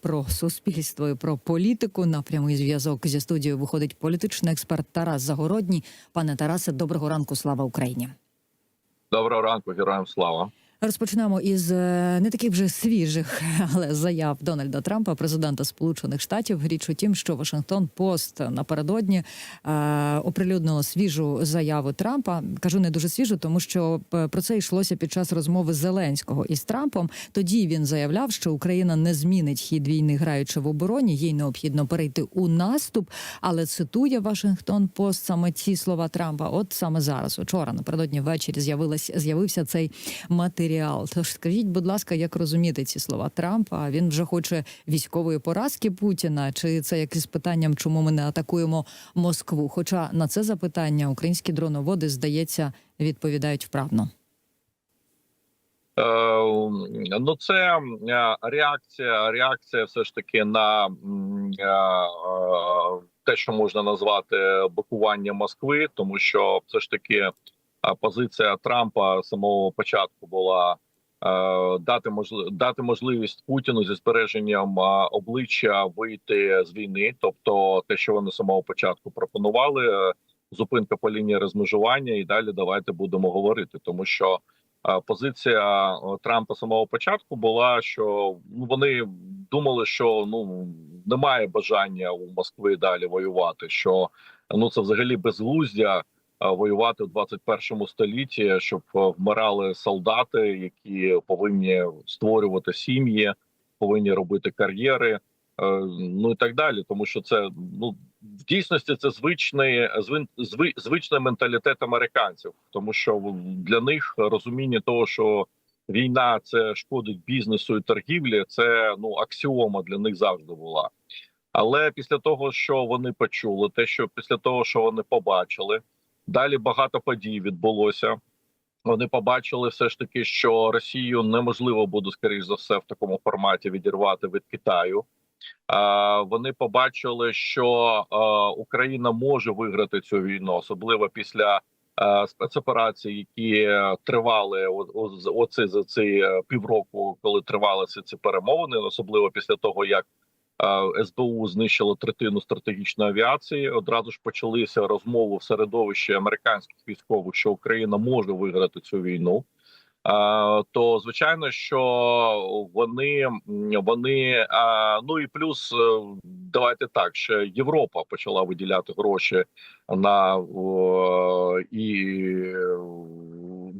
про суспільство і про політику. На прямий зв'язок зі студією виходить політичний експерт Тарас Загородній. Пане Тарасе, доброго ранку. Слава Україні. Доброго ранку, героям слава. Розпочнемо із е, не таких вже свіжих, але заяв Дональда Трампа, президента Сполучених Штатів. Річ у тім, що Вашингтон Пост напередодні е, оприлюднило свіжу заяву Трампа. Кажу не дуже свіжу, тому що е, про це йшлося під час розмови Зеленського із Трампом. Тоді він заявляв, що Україна не змінить хід війни, граючи в обороні. Їй необхідно перейти у наступ. Але цитує Вашингтон Пост саме ці слова Трампа. От саме зараз, учора, напередодні ввечері, з'явилась з'явився цей матеріал. Тож скажіть, будь ласка, як розуміти ці слова Трампа? Він вже хоче військової поразки Путіна, чи це якесь питанням, чому ми не атакуємо Москву? Хоча на це запитання українські дроноводи здається відповідають вправно. Е, ну, це е, реакція. Реакція, все ж таки, на е, те, що можна назвати блокування Москви, тому що все ж таки позиція Трампа з самого початку була е, дати можли, дати можливість Путіну зі збереженням обличчя вийти з війни, тобто те, що вони з самого початку пропонували, е, зупинка по лінії розмежування, і далі давайте будемо говорити, тому що. Е, Позиція Трампа самого початку була, що ну вони думали, що ну немає бажання у Москви далі воювати. Що ну це взагалі безглуздя воювати в 21 столітті, щоб е, вмирали солдати, які повинні створювати сім'ї, повинні робити кар'єри, е, ну і так далі. Тому що це ну в дійсності це звичний звин, зви, звичний менталітет американців, тому що для них розуміння того, що війна це шкодить бізнесу і торгівлі, це ну аксіома для них завжди була. Але після того, що вони почули, те, що після того, що вони побачили, далі багато подій відбулося. Вони побачили все ж таки, що Росію неможливо буде скоріш за все в такому форматі відірвати від Китаю. Вони побачили, що Україна може виграти цю війну, особливо після спецоперацій, які тривали оці за ці е, півроку, коли тривали ці, перемовини, особливо після того, як СБУ знищило третину стратегічної авіації. Одразу ж почалися розмови в середовищі американських військових, що Україна може виграти цю війну. То звичайно, що вони вони ну і плюс е, давайте так, що Європа почала виділяти гроші на і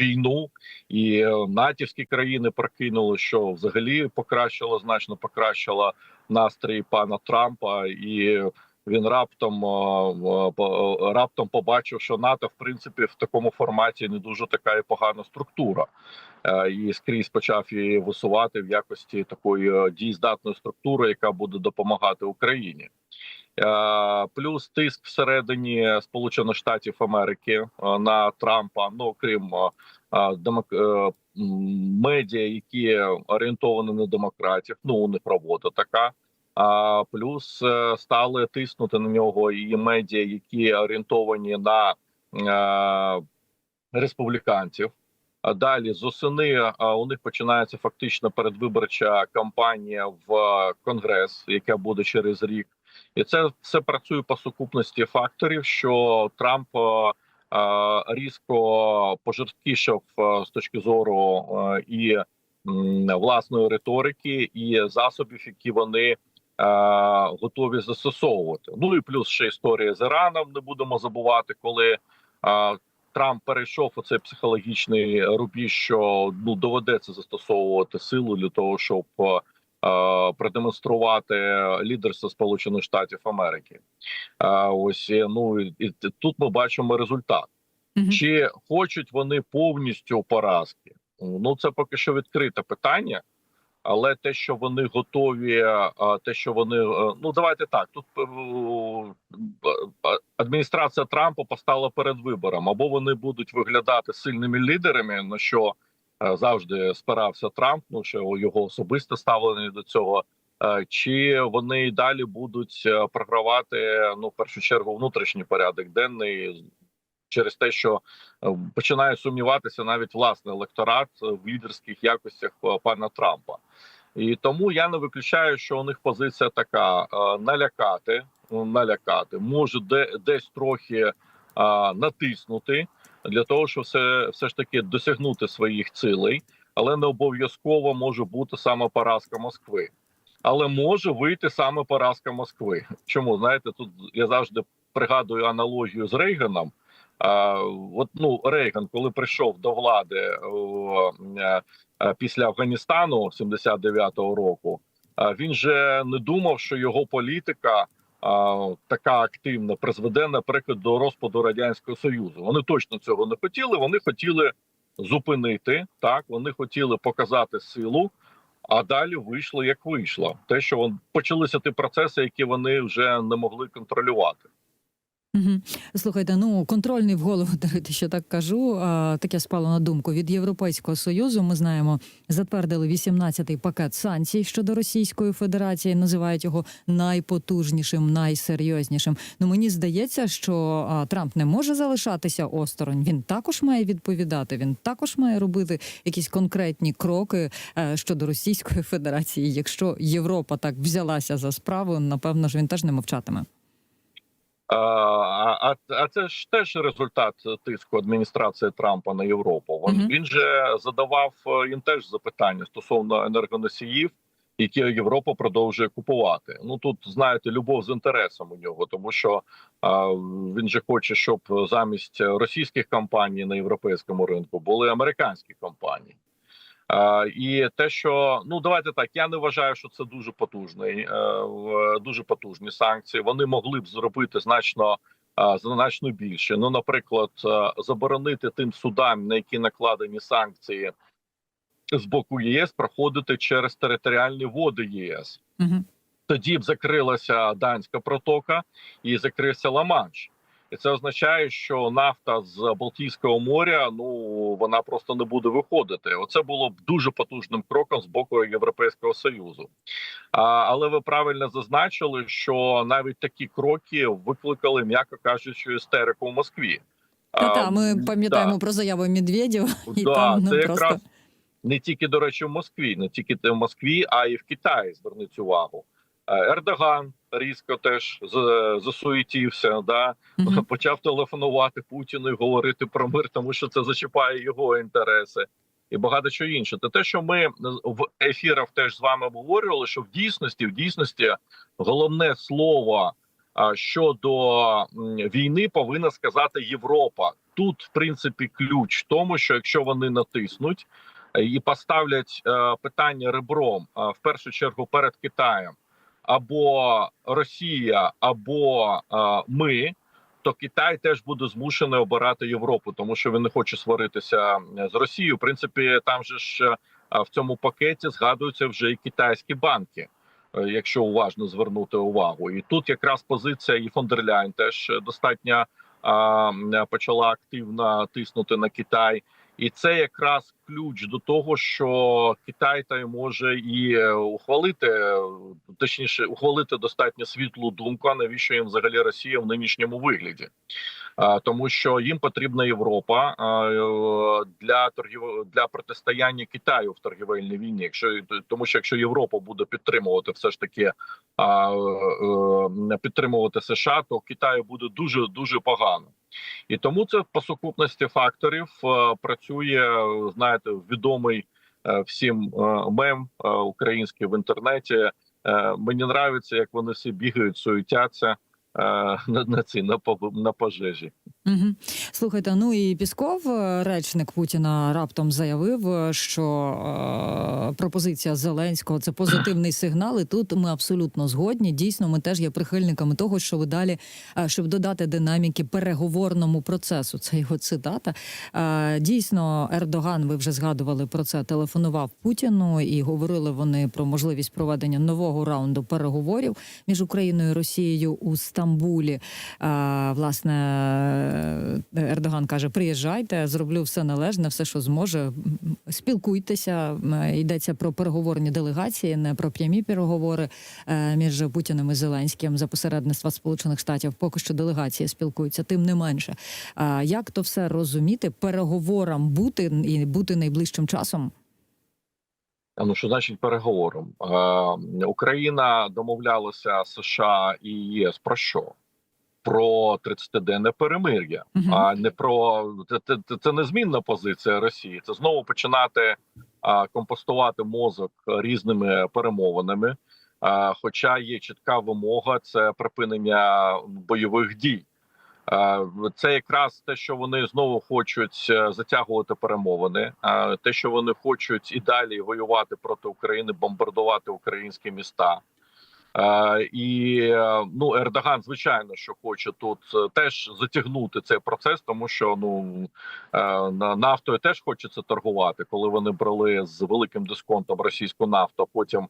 війну, і натівські країни прокинули, що взагалі покращило значно покращило настрій пана Трампа і. Він раптом е, раптом побачив, що НАТО в принципі в такому форматі не дуже така і погана структура, Е, і скрізь почав її висувати в якості такої е, дієздатної структури, яка буде допомагати Україні. Плюс тиск всередині Сполучених Штатів Америки на Трампа, ну окрім е, е, е, медіа, які орієнтовані на демократів. Ну у них така. А плюс е, стали тиснути на нього і медіа, які орієнтовані на е, республіканців. А далі з осени а, у них починається фактично передвиборча кампанія в е, конгрес, яка буде через рік, і це все працює по сукупності факторів, що Трамп е, е, різко пожорсткішав е, з точки зору е, і власної риторики, і засобів, які вони е, готові застосовувати. Ну і плюс ще історія з Іраном. Не будемо забувати, коли е, Трамп перейшов у цей психологічний рубіж, що ну доведеться застосовувати силу для того, щоб е, продемонструвати лідерство Сполучених Штатів Америки. Е, ось е, ну і, тут ми бачимо результат. Мгм. Чи хочуть вони повністю поразки? Ну це поки що відкрите питання. Але те, що вони готові, те, що вони е, ну давайте так. Тут е, е, адміністрація Трампа постала перед вибором, або вони будуть виглядати сильними лідерами, на що е, завжди спирався Трамп, ну що його особисте ставлення до цього. е, Чи вони далі будуть е, програвати ну в першу чергу внутрішній порядок денний через те, що е, починає сумніватися навіть власний електорат в лідерських якостях е, пана Трампа. І тому я не виключаю, що у них позиція така: е, налякати, налякати, може де, десь трохи е, натиснути для того, щоб все, все ж таки досягнути своїх цілей, але не обов'язково може бути саме поразка Москви. Але може вийти саме поразка Москви. Чому знаєте, тут я завжди пригадую аналогію з Рейганом. А, от ну Рейган, коли прийшов до влади о, е, е, після Афганістану 79-го року, а, він же не думав, що його політика а, така активна призведе, наприклад, до розпаду радянського союзу. Вони точно цього не хотіли. Вони хотіли зупинити так. Вони хотіли показати силу. А далі вийшло як вийшло. Те, що вон почалися ті процеси, які вони вже не могли контролювати. Угу. Слухайте, ну контрольний в голову дарити, що так кажу. А, таке спало на думку від Європейського союзу. Ми знаємо, затвердили 18-й пакет санкцій щодо Російської Федерації. Називають його найпотужнішим, найсерйознішим. Ну мені здається, що а, Трамп не може залишатися осторонь. Він також має відповідати. Він також має робити якісь конкретні кроки е, щодо Російської Федерації. Якщо Європа так взялася за справу, напевно ж він теж не мовчатиме. А, а, це ж теж результат тиску адміністрації Трампа на Європу. Він, Мгм. він же задавав е, їм теж запитання стосовно енергоносіїв, які Європа продовжує купувати. Ну тут знаєте, любов з інтересом у нього, тому що а, він же хоче, щоб замість російських компаній на європейському ринку були американські компанії. А, і те, що ну давайте так, я не вважаю, що це дуже потужний, е, дуже потужні санкції. Вони могли б зробити значно а, значно більше. Ну, наприклад, е, заборонити тим судам, на які накладені санкції з боку ЄС, проходити через територіальні води ЄС. Угу. Тоді б закрилася данська протока і закрився Ла-Манш. І це означає, що нафта з Балтійського моря ну вона просто не буде виходити. Оце було б дуже потужним кроком з боку Європейського союзу. А, але ви правильно зазначили, що навіть такі кроки викликали, м'яко кажучи, істерику в Москві. Та та ми да. пам'ятаємо про заяву Медведєва, і Да, там ну, це просто якраз не тільки до речі в Москві, не тільки в Москві, а й в Китаї. Зверніть увагу. Е, Ердоган різко теж з- засуетівся, да Мгм. почав телефонувати Путіну і говорити про мир, тому що це зачіпає його інтереси. І багато чого інше. Те, те, що ми в ефірах теж з вами обговорювали, що в дійсності, в дійсності, головне слово щодо війни повинна сказати Європа. Тут, в принципі, ключ в тому, що якщо вони натиснуть е, і поставлять е, питання ребром в першу чергу перед Китаєм або Росія, або е, ми. То Китай теж буде змушений обирати Європу, тому що він не хоче сваритися е, з Росією. В принципі, там же ж е, в цьому пакеті згадуються вже і китайські банки, якщо уважно звернути увагу. І тут якраз позиція і фон дер Ляйн теж достатньо а, почала активно тиснути на Китай. І це якраз ключ до того, що Китай та може і е, ухвалити, е, точніше, ухвалити достатньо світлу думку. А навіщо їм взагалі Росія в нинішньому вигляді? Тому що їм потрібна Європа е, для торгів для протистояння Китаю в торгівельній війні. Якщо тому, що якщо Європа буде підтримувати все ж таки підтримувати США, то Китаю буде дуже дуже погано. І тому це по сукупності факторів е, працює, знаєте, відомий е, всім е, мем український в інтернеті. Мені нравиться, як вони всі бігають, суетяться на, на на, на пожежі. Угу. Слухайте, ну і Пісков, е, речник Путіна, раптом заявив, е, що е, пропозиція Зеленського це позитивний сигнал. І тут ми абсолютно згодні. Дійсно, ми теж є прихильниками того, що ви далі, е, щоб додати динаміки переговорному процесу. Це його цитата. Е, дійсно, Ердоган, ви вже згадували про це, телефонував Путіну і говорили вони про можливість проведення нового раунду переговорів між Україною і Росією у Стамбулі. Е, власне, Ердоган каже: приїжджайте, зроблю все належне, все, що зможе. Спілкуйтеся. Йдеться про переговорні делегації, не про прямі переговори е, між Путіним і Зеленським за посередництва Сполучених Штатів. Поки що делегації спілкуються, тим не менше. Е, Як то все розуміти? Переговорам бути і бути найближчим часом? Ну що значить переговором? Е, Україна домовлялася США і ЄС про що? Про 30-денне перемир'я, а не про це, це, це, це незмінна позиція Росії. Це знову починати а, компостувати мозок різними перемовинами. А, хоча є чітка вимога, це припинення бойових дій. Це якраз те, що вони знову хочуть е, затягувати перемовини. е, Те, що вони хочуть і далі воювати проти України, бомбардувати українські міста. Е, І е, ну Ердоган, звичайно, що хоче тут е, теж затягнути цей процес, тому що ну на- нафтою теж хочеться торгувати, коли вони брали з великим дисконтом російську нафту, а потім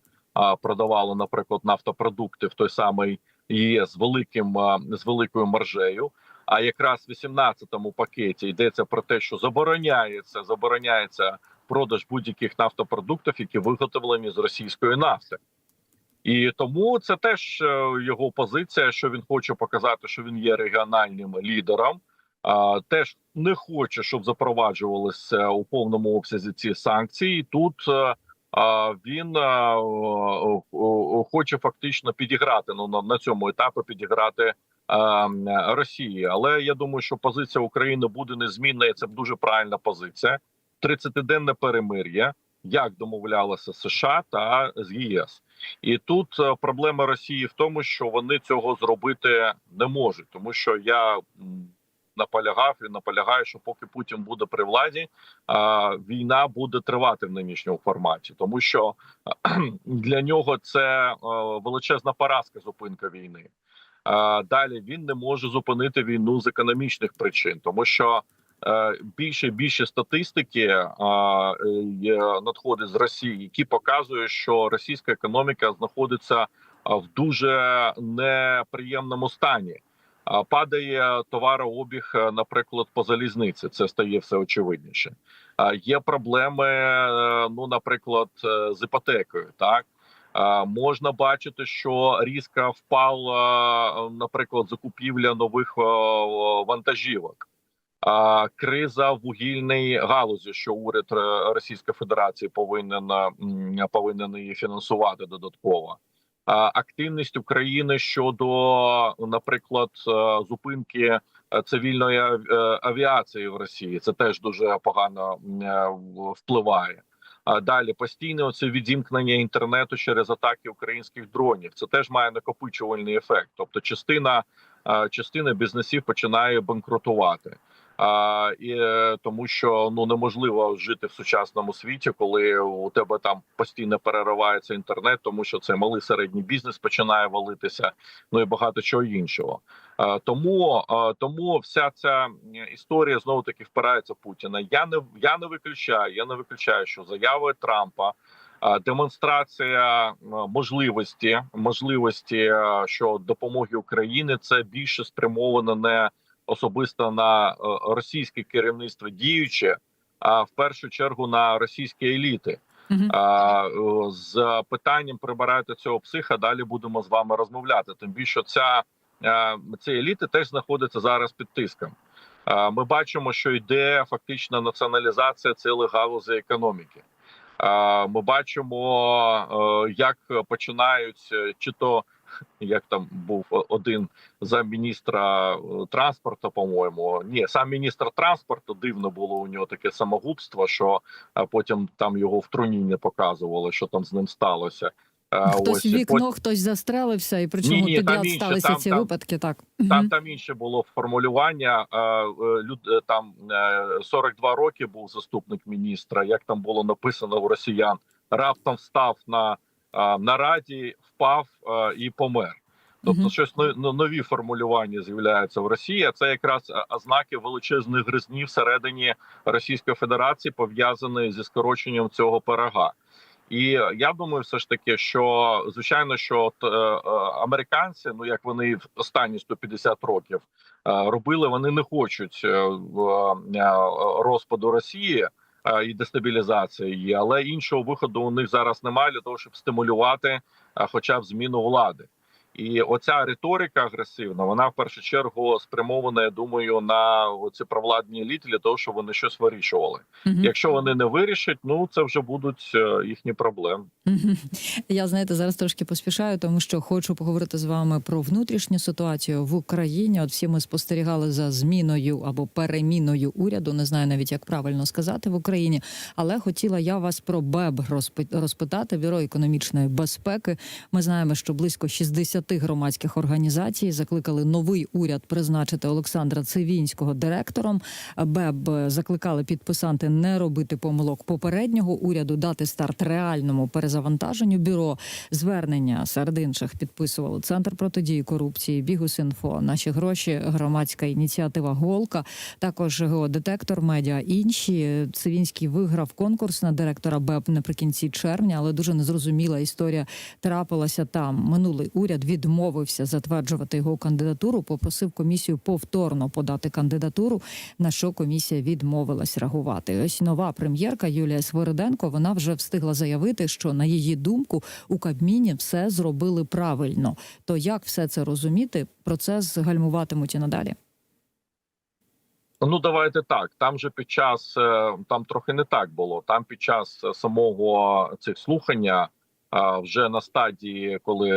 продавали, наприклад, нафтопродукти в той самий ЄС з великим з великою маржею. А якраз в 18-му пакеті йдеться про те, що забороняється забороняється продаж будь-яких нафтопродуктів, які виготовлені з російської нафти. І тому це теж е, його позиція, що він хоче показати, що він є регіональним лідером. Теж не хоче, щоб запроваджувалися у повному обсязі ці санкції. Тут е, він е, хоче фактично підіграти ну на, цьому етапі підіграти Росії. Але я думаю, що позиція України буде незмінна, і це дуже правильна позиція. 30-денне перемир'я, як домовлялися США та з ЄС. І тут е, проблема Росії в тому, що вони цього зробити не можуть, тому що я наполягав і наполягаю, що поки Путін буде при владі, війна буде тривати в нинішньому форматі, тому що для нього це е, величезна поразка зупинка війни. Далі він не може зупинити війну з економічних причин, тому що більше і більше статистики е, надходить з Росії, які показують, що російська економіка знаходиться в дуже неприємному стані. Падає товарообіг, е, наприклад, по залізниці. Це стає все очевидніше. Є проблеми, е, ну, наприклад, е, з іпотекою. Так можна бачити, що різко впала, е, наприклад, закупівля нових е, вантажівок. Криза в вугільній галузі, що уряд е, Російської Федерації повинен повинен її фінансувати додатково. Активність України щодо, наприклад, е, зупинки е, цивільної ав- авіації в Росії, це теж дуже погано впливає. Далі постійне оце відімкнення інтернету через атаки українських дронів. Це теж має накопичувальний ефект. Тобто, частина частина бізнесів починає банкрутувати. А, і е, тому, що ну неможливо жити в сучасному світі, коли у тебе там постійно переривається інтернет, тому що це малий середній бізнес починає валитися. Ну і багато чого іншого. А, тому а, тому вся ця історія знову таки впирається Путіна. Я не я не виключаю. Я не виключаю, що заяви Трампа. Демонстрація можливості можливості е, що допомоги Україні це більше спрямовано не особисто на е, російське керівництво діюче, а в першу чергу на російські еліти. Мгм. А, е, з питанням прибирати цього психа. Далі будемо з вами розмовляти. Тим більше ця е, ці еліти теж знаходяться зараз під тиском. Е, Ми бачимо, що йде фактично націоналізація цілих галузей економіки. Е, Ми бачимо, як починають чи то як там був один замміністра е, транспорту, по-моєму. Ні, сам міністр транспорту дивно було у нього таке самогубство, що а потім там його в труні не показували, що там з ним сталося. Е, Хтось в і вікно, потім- хтось застрелився, і причому Ні-ні, тоді там сталися там- ці там- випадки. Так Там там інше було формулювання. е, е, Люд е, там е, 42 роки був заступник міністра. Як там було написано у росіян, раптом встав на е, нараді, впав е, і помер. Тобто, щось но- но- нові формулювання з'являються в Росії. а Це якраз е, ознаки величезних гризні всередині Російської Федерації, пов'язані зі скороченням цього пирога. І я думаю, все ж таки, що звичайно, що от, е, е, американці, ну як вони в останні 150 років е, робили, вони не хочуть е, е, розпаду Росії е, і дестабілізації але іншого виходу у них зараз немає для того, щоб стимулювати, е, хоча б зміну влади. І оця риторика агресивна, вона в першу чергу спрямована, я думаю, на ці провладні еліти для того, щоб вони щось вирішували. Мгм. Якщо вони не вирішать, ну це вже будуть е, їхні проблеми. Я знаєте, зараз трошки поспішаю, тому що хочу поговорити з вами про внутрішню ситуацію в Україні. От всі ми спостерігали за зміною або переміною уряду. Не знаю навіть як правильно сказати в Україні, але хотіла я вас про БЕБ розпитати бюро економічної безпеки. Ми знаємо, що близько 60 громадських організацій закликали новий уряд призначити Олександра Цивінського директором. БЕБ закликали підписанти не робити помилок попереднього уряду, дати старт реальному перезавантаженню бюро. Звернення серед інших підписували Центр протидії корупції, Бігус.Інфо, наші гроші, громадська ініціатива Голка, також геодетектор медіа. Інші Цивінський виграв конкурс на директора БЕБ наприкінці червня, але дуже незрозуміла історія трапилася там. Минулий уряд відмовився затверджувати його кандидатуру, попросив комісію повторно подати кандидатуру, на що комісія відмовилась реагувати. Ось нова прем'єрка Юлія Свириденко. Вона вже встигла заявити, що на її думку у Кабміні все зробили правильно. То як все це розуміти? Процес гальмуватимуть і надалі. Ну давайте так. Там же під час е, там трохи не так було. Там під час е, самого цих слухання, е, вже на стадії, коли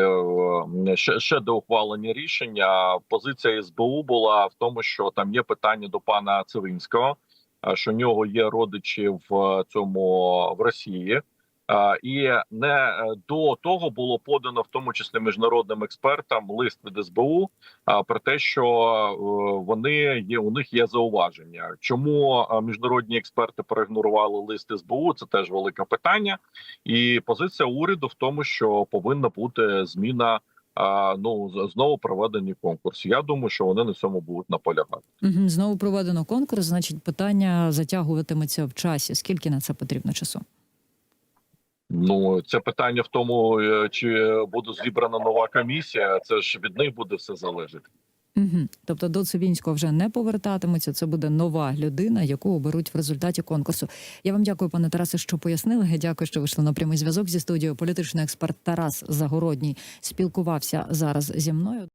е, ще, ще до ухвалення рішення, позиція СБУ була в тому, що там є питання до пана Цивинського, е, що в нього є родичі в цьому в Росії. І не е, до того було подано, в тому числі міжнародним експертам, лист від СБУ про те, що е, вони є у них є зауваження. Чому е, міжнародні експерти проігнорували лист СБУ? Це теж велике питання, і позиція уряду в тому, що повинна бути зміна. Ну знову проведені конкурс. Я думаю, що вони на цьому будуть наполягати. Мгм. Знову проведено конкурс. Значить, питання затягуватиметься в часі. Скільки на це потрібно часу? Ну це питання в тому, е, чи буде зібрана нова комісія. Це ж від них буде все залежати. Угу. Тобто до Цивінського вже не повертатимуться. Це буде нова людина, яку оберуть в результаті конкурсу. Я вам дякую, пане Тарасе, що пояснили. Дякую, що вийшли на прямий зв'язок зі студією. Політичний експерт Тарас Загородній спілкувався зараз зі мною.